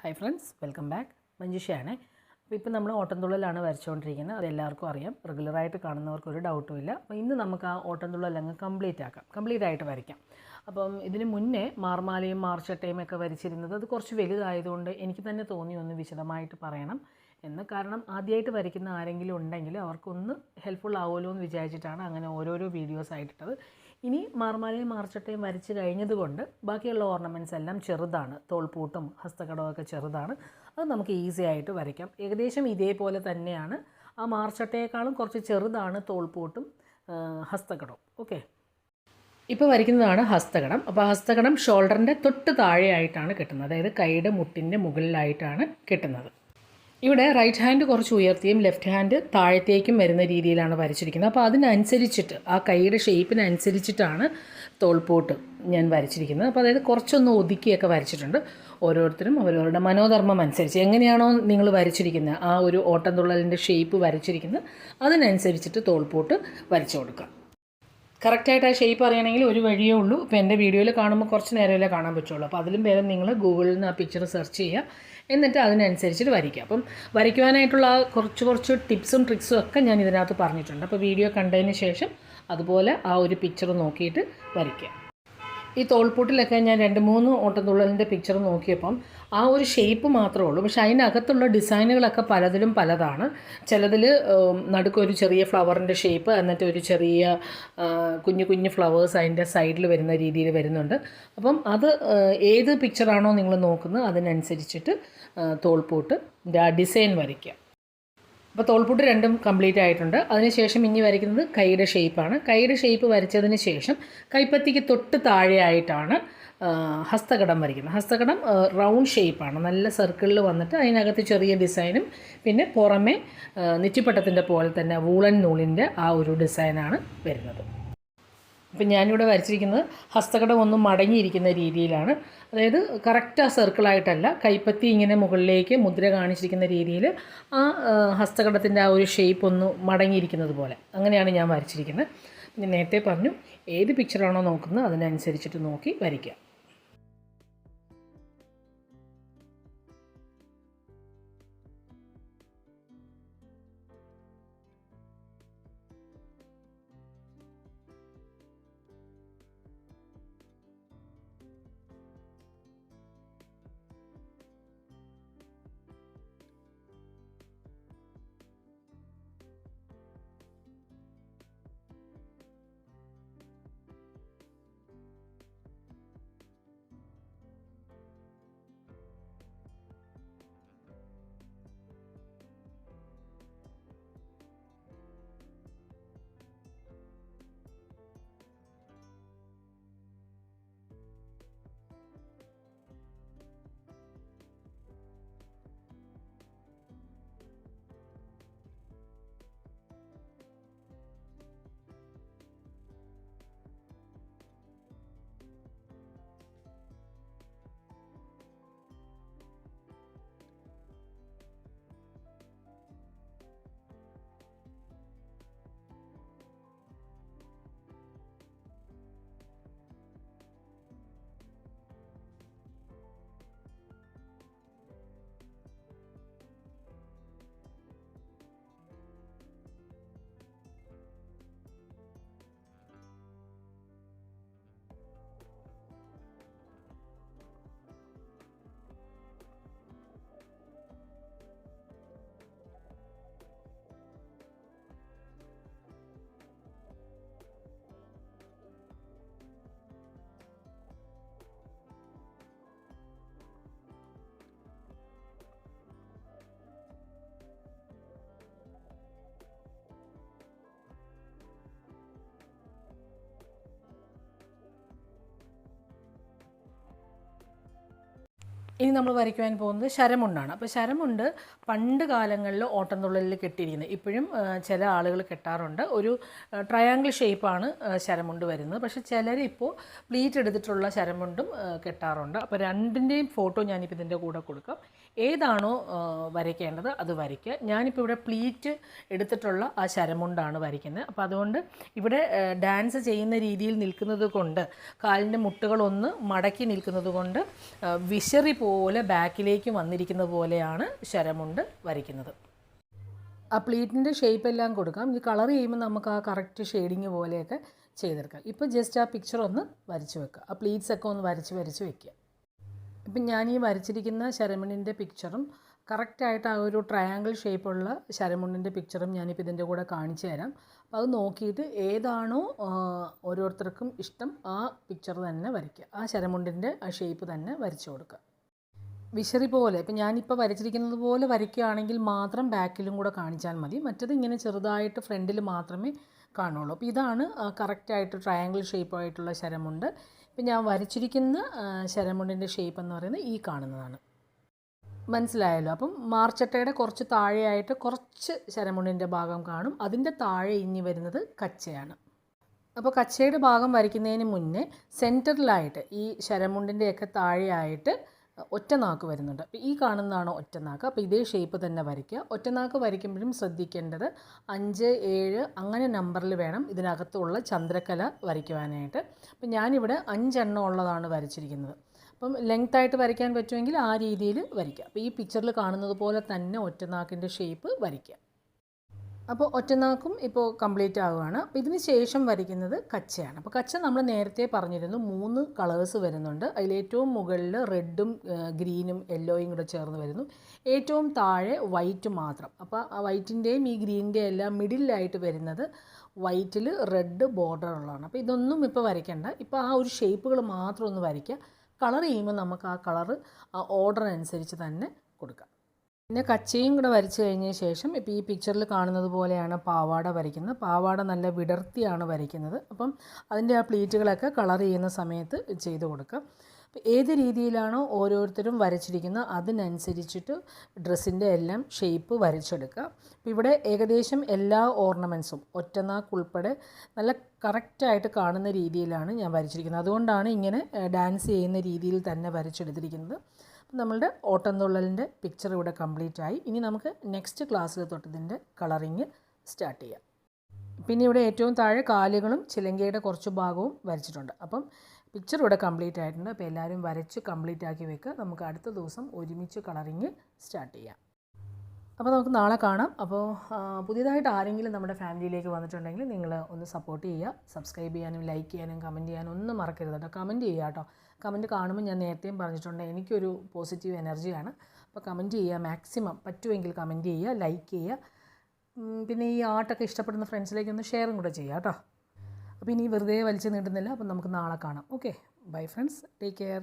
Hi friends welcome back മഞ്ജുഷയാണ്. അപ്പോൾ ഇപ്പോൾ നമ്മൾ ഓട്ടംതുള്ളലാണ് വരച്ചുകൊണ്ടിരിക്കുന്നത് അത് എല്ലാവർക്കും അറിയാം. റെഗുലറായിട്ട് കാണുന്നവർക്ക് ഒരു ഡൗട്ടും ഇല്ല. അപ്പോൾ ഇന്ന് നമുക്ക് ആ ഓട്ടംതുള്ളൽ അങ്ങ് കംപ്ലീറ്റ് ആക്കാം. കംപ്ലീറ്റ് ആയിട്ട് വരയ്ക്കാം. അപ്പം ഇതിന് മുന്നേ മാർമാലയും മാർച്ചട്ടയും ഒക്കെ വരച്ചിരുന്നത് അത് കുറച്ച് വലുതായതുകൊണ്ട് എനിക്ക് തന്നെ തോന്നി ഒന്ന് വിശദമായിട്ട് പറയണം. എന്ന് കാരണം ആദ്യമായിട്ട് വരയ്ക്കുന്ന ആരെങ്കിലും ഉണ്ടെങ്കിൽ അവർക്കൊന്ന് ഹെൽപ്ഫുൾ ആവുമല്ലോ എന്ന് വിചാരിച്ചിട്ടാണ് അങ്ങനെ ഓരോരോ വീഡിയോസ് ആയിട്ടിട്ടത്. ഇനി മാർമാലയും മാർച്ചട്ടയും വരച്ച് കഴിഞ്ഞതുകൊണ്ട് ബാക്കിയുള്ള ഓർണമെന്റ്സ് എല്ലാം ചെറുതാണ്. തോൾപൂട്ടും ഹസ്തകടമൊക്കെ ചെറുതാണ്. അത് നമുക്ക് ഈസി ആയിട്ട് വരയ്ക്കാം. ഏകദേശം ഇതേപോലെ തന്നെയാണ്. ആ മാർച്ചട്ടയേക്കാളും കുറച്ച് ചെറുതാണ് തോൾപൂട്ടും ഹസ്തകടവും. ഓക്കെ ഇപ്പോൾ വരയ്ക്കുന്നതാണ് ഹസ്തകടം. അപ്പോൾ ഹസ്തകടം ഷോൾഡറിന്റെ തൊട്ട് താഴെയായിട്ടാണ് കിട്ടുന്നത്. അതായത് കൈയുടെ മുട്ടിന്റെ മുകളിലായിട്ടാണ് കിട്ടുന്നത്. ഇവിടെ റൈറ്റ് ഹാൻഡ് കുറച്ച് ഉയർത്തിയും ലെഫ്റ്റ് ഹാൻഡ് താഴത്തേക്കും വരുന്ന രീതിയിലാണ് വരച്ചിരിക്കുന്നത്. അപ്പോൾ അതിനനുസരിച്ചിട്ട് ആ കൈയുടെ ഷേപ്പിനനുസരിച്ചിട്ടാണ് തോൾപോട്ട് ഞാൻ വരച്ചിരിക്കുന്നത്. അപ്പോൾ അതായത് കുറച്ചൊന്ന് ഒതുക്കിയൊക്കെ വരച്ചിട്ടുണ്ട്. ഓരോരുത്തരും അവരവരുടെ മനോധർമ്മം അനുസരിച്ച്. എങ്ങനെയാണോ നിങ്ങൾ വരച്ചിരിക്കുന്നത്? ആ ഒരു ഓട്ടംതുള്ളലിന്റെ ഷേപ്പ് വരച്ചിരിക്കുന്നത്. അതിനനുസരിച്ചിട്ട് തോൾപോട്ട് വരച്ചു കൊടുക്കുക. കറക്റ്റായിട്ട് ആ ഷേപ്പ് അറിയണമെങ്കിൽ ഒരു വഴിയേ ഉള്ളൂ. ഇപ്പോൾ എന്റെ വീഡിയോയിൽ കാണുമ്പോൾ കുറച്ച് നേരമല്ലേ കാണാൻ പറ്റുള്ളൂ. അപ്പോൾ അതിലും ഭേദം നിങ്ങൾ ഗൂഗിളിൽ നിന്ന് ആ പിക്ചർ സെർച്ച് ചെയ്യുക. എന്നിട്ട് അതിനനുസരിച്ചിട്ട് വരയ്ക്കുക. അപ്പം വരയ്ക്കുവാനായിട്ടുള്ള ആ കുറച്ച് കുറച്ച് ടിപ്സും ട്രിക്സും ഒക്കെ ഞാൻ ഇതിനകത്ത് പറഞ്ഞിട്ടുണ്ട്. അപ്പോൾ വീഡിയോ കണ്ടതിന് ശേഷം അതുപോലെ ആ ഒരു പിക്ചർ നോക്കിയിട്ട് വരയ്ക്കുക. ഈ തോൾപൂട്ടിലൊക്കെ ഞാൻ രണ്ട് മൂന്ന് ഓട്ടത്തുള്ളലിന്റെ പിക്ചർ നോക്കിയപ്പം ആ ഒരു ഷേപ്പ് മാത്രമേ ഉള്ളൂ. പക്ഷേ അതിനകത്തുള്ള ഡിസൈനുകളൊക്കെ പലതിലും പലതാണ്. ചിലതിൽ നടുക്കൊരു ചെറിയ ഫ്ലവറിന്റെ ഷേപ്പ് എന്നിട്ട് ഒരു ചെറിയ കുഞ്ഞു കുഞ്ഞു ഫ്ലവേഴ്സ് അതിന്റെ സൈഡിൽ വരുന്ന രീതിയിൽ വരുന്നുണ്ട്. അപ്പം അത് ഏത് പിക്ചറാണോ നിങ്ങൾ നോക്കുന്നത് അതിനനുസരിച്ചിട്ട് തോൾപൂട്ട് ഡിസൈൻ വരയ്ക്കുക. അപ്പോൾ തോൾപുട്ട് രണ്ടും കംപ്ലീറ്റ് ആയിട്ടുണ്ട്. അതിനുശേഷം ഇനി വരയ്ക്കുന്നത് കൈയുടെ ഷേപ്പാണ് കൈയുടെ ഷേപ്പ് വരച്ചതിന് ശേഷം കൈപ്പത്തിക്ക് തൊട്ട് താഴെയായിട്ടാണ് ഹസ്തകടം വരയ്ക്കുന്നത്. ഹസ്തകടം റൗണ്ട് ഷേപ്പാണ് നല്ല സർക്കിളിൽ വന്നിട്ട് അതിനകത്ത് ചെറിയ ഡിസൈനും പിന്നെ പുറമെ നെറ്റിപ്പട്ടത്തിന്റെ പോലെ തന്നെ വൂളൻ നൂലിന്റെ ആ ഒരു ഡിസൈനാണ് വരുന്നത്. അപ്പം ഞാനിവിടെ വരച്ചിരിക്കുന്നത് ഹസ്തകടം ഒന്ന് മടങ്ങിയിരിക്കുന്ന രീതിയിലാണ്. അതായത് കറക്റ്റ് ആ സർക്കിളായിട്ടല്ല കൈപ്പത്തി ഇങ്ങനെ മുകളിലേക്ക് മുദ്ര കാണിച്ചിരിക്കുന്ന രീതിയിൽ ആ ഹസ്തകടത്തിന്റെ ആ ഒരു ഷേപ്പ് ഒന്ന് മടങ്ങിയിരിക്കുന്നത് പോലെ. അങ്ങനെയാണ് ഞാൻ വരച്ചിരിക്കുന്നത്. നേരത്തെ പറഞ്ഞു ഏത് പിക്ചറാണോ നോക്കുന്നത് അതിനനുസരിച്ചിട്ട് നോക്കി വരയ്ക്കുക. ഇനി നമ്മൾ വരയ്ക്കുവാൻ പോകുന്നത് ശരമുണ്ടാണ്. അപ്പോൾ ശരമുണ്ട് പണ്ട് കാലങ്ങളിൽ ഓട്ടംതുള്ളലിൽ കെട്ടിയിരിക്കുന്നത്. ഇപ്പോഴും ചില ആളുകൾ കെട്ടാറുണ്ട്. ഒരു ട്രയാങ്കിൾ ഷേപ്പാണ് ശരമുണ്ട് വരുന്നത്. പക്ഷേ ചിലർ ഇപ്പോൾ പ്ലീറ്റ് എടുത്തിട്ടുള്ള ശരമുണ്ടും കെട്ടാറുണ്ട്. അപ്പോൾ രണ്ടിന്റെയും ഫോട്ടോ ഞാനിപ്പോൾ ഇതിന്റെ കൂടെ കൊടുക്കാം. ഏതാണോ വരയ്ക്കേണ്ടത് അത് വരയ്ക്കുക. ഞാനിപ്പോൾ ഇവിടെ പ്ലീറ്റ് എടുത്തിട്ടുള്ള ആ ശരമുണ്ടാണ് വരയ്ക്കുന്നത്. അപ്പോൾ അതുകൊണ്ട് ഇവിടെ ഡാൻസ് ചെയ്യുന്ന രീതിയിൽ നിൽക്കുന്നത് കൊണ്ട് കാലിന്റെ മുട്ടുകളൊന്ന് മടക്കി നിൽക്കുന്നത് കൊണ്ട് വിശറി വിശറി ഇതേപോലെ ബാക്കിലേക്ക് വന്നിരിക്കുന്ന പോലെയാണ് ശരമുണ്ട് വരയ്ക്കുന്നത്. ആ പ്ലീറ്റിന്റെ ഷേപ്പ് എല്ലാം കൊടുക്കാം. ഇത് കളർ ചെയ്യുമ്പോൾ നമുക്ക് ആ കറക്റ്റ് ഷെയ്ഡിങ് പോലെയൊക്കെ ചെയ്തെടുക്കാം. ഇപ്പോൾ ജസ്റ്റ് ആ പിക്ചർ ഒന്ന് വരച്ച് വെക്കുക. ആ പ്ലീറ്റ്സ് ഒക്കെ ഒന്ന് വരച്ച് വരച്ച് വെക്കുക. ഇപ്പം ഞാൻ ഈ വരച്ചിരിക്കുന്ന ശരമണിന്റെ പിക്ചറും കറക്റ്റായിട്ട് ആ ഒരു ട്രയാങ്കിൾ ഷേപ്പുള്ള ശരമുണ്ടിന്റെ പിക്ചറും ഞാനിപ്പോൾ ഇതിന്റെ കൂടെ കാണിച്ചു തരാം. അപ്പോൾ അത് നോക്കിയിട്ട് ഏതാണോ ഓരോരുത്തർക്കും ഇഷ്ടം ആ പിക്ചർ തന്നെ വരയ്ക്കുക. ആ ശരമുണ്ടിന്റെ ആ ഷേപ്പ് തന്നെ വരച്ചു കൊടുക്കുക. വിശറി പോലെ ഇപ്പം ഞാനിപ്പോൾ വരച്ചിരിക്കുന്നത് പോലെ വരയ്ക്കുകയാണെങ്കിൽ മാത്രം ബാക്കിലും കൂടെ കാണിച്ചാൽ മതി. മറ്റത് ഇങ്ങനെ ചെറുതായിട്ട് ഫ്രണ്ടിൽ മാത്രമേ കാണുള്ളൂ. അപ്പോൾ ഇതാണ് കറക്റ്റായിട്ട് ട്രയാങ്കിൾ ഷേപ്പായിട്ടുള്ള ശരമുണ്ട്. ഇപ്പം ഞാൻ വരച്ചിരിക്കുന്ന ശരമുണ്ടിന്റെ ഷേപ്പ് എന്ന് പറയുന്നത് ഈ കാണുന്നതാണ്. മനസ്സിലായല്ലോ? അപ്പം മാർച്ചട്ടയുടെ കുറച്ച് താഴെയായിട്ട് കുറച്ച് ശരമുണ്ടിന്റെ ഭാഗം കാണും. അതിന്റെ താഴെ ഇനി വരുന്നത് കച്ചയാണ്. അപ്പോൾ കച്ചയുടെ ഭാഗം വരയ്ക്കുന്നതിന് മുന്നേ സെന്ററിലായിട്ട് ഈ ശരമുണ്ടിന്റെയൊക്കെ താഴെയായിട്ട് ഒറ്റനാക്ക് വരുന്നുണ്ട്. അപ്പോൾ ഈ കാണുന്നതാണ് ഒറ്റനാക്ക് അപ്പോൾ ഇതേ ഷേപ്പ് തന്നെ വരയ്ക്കുക. ഒറ്റനാക്ക് വരയ്ക്കുമ്പോഴും ശ്രദ്ധിക്കേണ്ടത് അഞ്ച് ഏഴ് അങ്ങനെ നമ്പറിൽ വേണം ഇതിനകത്തുള്ള ചന്ദ്രക്കല വരയ്ക്കുവാനായിട്ട്. അപ്പോൾ ഞാനിവിടെ അഞ്ചെണ്ണം ഉള്ളതാണ് വരച്ചിരിക്കുന്നത്. അപ്പം ലെങ്ത് ആയിട്ട് വരയ്ക്കാൻ പറ്റുമെങ്കിൽ ആ രീതിയിൽ വരയ്ക്കുക. അപ്പോൾ ഈ പിക്ചറിൽ കാണുന്നത് പോലെ തന്നെ ഒറ്റനാക്കിന്റെ ഷേപ്പ് വരയ്ക്കുക. അപ്പോൾ ഒറ്റനാക്കും ഇപ്പോൾ കംപ്ലീറ്റ് ആവുകയാണ്. അപ്പോൾ ഇതിന് ശേഷം വരയ്ക്കുന്നത് കച്ചയാണ്. അപ്പോൾ കച്ച നമ്മൾ നേരത്തെ പറഞ്ഞിരുന്നു മൂന്ന് കളേഴ്സ് വരുന്നുണ്ട്. അതിലേറ്റവും മുകളിൽ റെഡും ഗ്രീനും യെല്ലോയും കൂടെ ചേർന്ന് വരുന്നു. ഏറ്റവും താഴെ വൈറ്റ് മാത്രം. അപ്പോൾ ആ വൈറ്റിന്റെയും ഈ ഗ്രീനിന്റെയും എല്ലാം മിഡിലായിട്ട് വരുന്നത് വൈറ്റിൽ റെഡ് ബോർഡർ ഉള്ളതാണ്. അപ്പോൾ ഇതൊന്നും ഇപ്പോൾ വരയ്ക്കേണ്ട. ഇപ്പോൾ ആ ഒരു ഷേപ്പുകൾ മാത്രം ഒന്ന് വരയ്ക്കുക. കളർ ചെയ്യുമ്പോൾ നമുക്ക് ആ കളർ ആ ഓർഡർ അനുസരിച്ച് തന്നെ കൊടുക്കാം. പിന്നെ കച്ചയും കൂടെ വരച്ചു കഴിഞ്ഞ ശേഷം ഇപ്പോൾ ഈ പിക്ചറിൽ കാണുന്നത് പോലെയാണ് പാവാട വരയ്ക്കുന്നത്. പാവാട നല്ല വിടർത്തിയാണ് വരയ്ക്കുന്നത്. അപ്പം അതിന്റെ ആ പ്ലീറ്റുകളൊക്കെ കളർ ചെയ്യുന്ന സമയത്ത് ചെയ്ത് കൊടുക്കാം അപ്പോൾ ഏത് രീതിയിലാണോ ഓരോരുത്തരും വരച്ചിരിക്കുന്നത് അതിനനുസരിച്ചിട്ട് ഡ്രസ്സിന്റെ എല്ലാം ഷേപ്പ് വരച്ചെടുക്കുക. അപ്പോൾ ഇവിടെ ഏകദേശം എല്ലാ ഓർണമെന്റ്സും ഒറ്റനാക്ക് ഉൾപ്പെടെ നല്ല കറക്റ്റായിട്ട് കാണുന്ന രീതിയിലാണ് ഞാൻ വരച്ചിരിക്കുന്നത്. അതുകൊണ്ടാണ് ഇങ്ങനെ ഡാൻസ് ചെയ്യുന്ന രീതിയിൽ തന്നെ വരച്ചെടുത്തിരിക്കുന്നത്. നമ്മളുടെ ഓട്ടംതുള്ളലിന്റെ പിക്ചർ ഇവിടെ കംപ്ലീറ്റ് ആയി. ഇനി നമുക്ക് നെക്സ്റ്റ് ക്ലാസ്സിൽ തൊട്ട് ഇതിന്റെ കളറിങ് സ്റ്റാർട്ട് ചെയ്യാം. പിന്നെ ഇവിടെ ഏറ്റവും താഴെ കാലുകളും ചിലങ്കയുടെ കുറച്ച് ഭാഗവും വരച്ചിട്ടുണ്ട്. അപ്പം പിക്ചർ ഇവിടെ കംപ്ലീറ്റ് ആയിട്ടുണ്ട്. അപ്പോൾ എല്ലാവരും വരച്ച് കംപ്ലീറ്റ് ആക്കി വെക്കുക നമുക്ക് അടുത്ത ദിവസം ഒരുമിച്ച് കളറിങ് സ്റ്റാർട്ട് ചെയ്യാം. അപ്പോൾ നമുക്ക് നാളെ കാണാം. അപ്പോൾ പുതിയതായിട്ട് ആരെങ്കിലും നമ്മുടെ ഫാമിലിയിലേക്ക് വന്നിട്ടുണ്ടെങ്കിൽ നിങ്ങൾ ഒന്ന് സപ്പോർട്ട് ചെയ്യുക. സബ്സ്ക്രൈബ് ചെയ്യാനും ലൈക്ക് ചെയ്യാനും കമന്റ് ചെയ്യാനും ഒന്നും മറക്കരുത് കേട്ടോ. കമന്റ് ചെയ്യുക കേട്ടോ. കമന്റ് കാണുമ്പോൾ ഞാൻ നേരത്തെയും പറഞ്ഞിട്ടുണ്ട്. എനിക്കൊരു പോസിറ്റീവ് എനർജിയാണ് അപ്പോൾ കമന്റ് ചെയ്യുക. മാക്സിമം പറ്റുമെങ്കിൽ കമന്റ് ചെയ്യുക. ലൈക്ക് ചെയ്യുക. പിന്നെ ഈ ആർട്ടൊക്കെ ഇഷ്ടപ്പെടുന്ന ഫ്രണ്ട്സിലേക്ക് ഒന്ന് ഷെയറും കൂടെ ചെയ്യുക കേട്ടോ. അപ്പോൾ ഇനി വെറുതെ വലിച്ചു നീട്ടുന്നില്ല. അപ്പം നമുക്ക് നാളെ കാണാം. Okay bye friends take care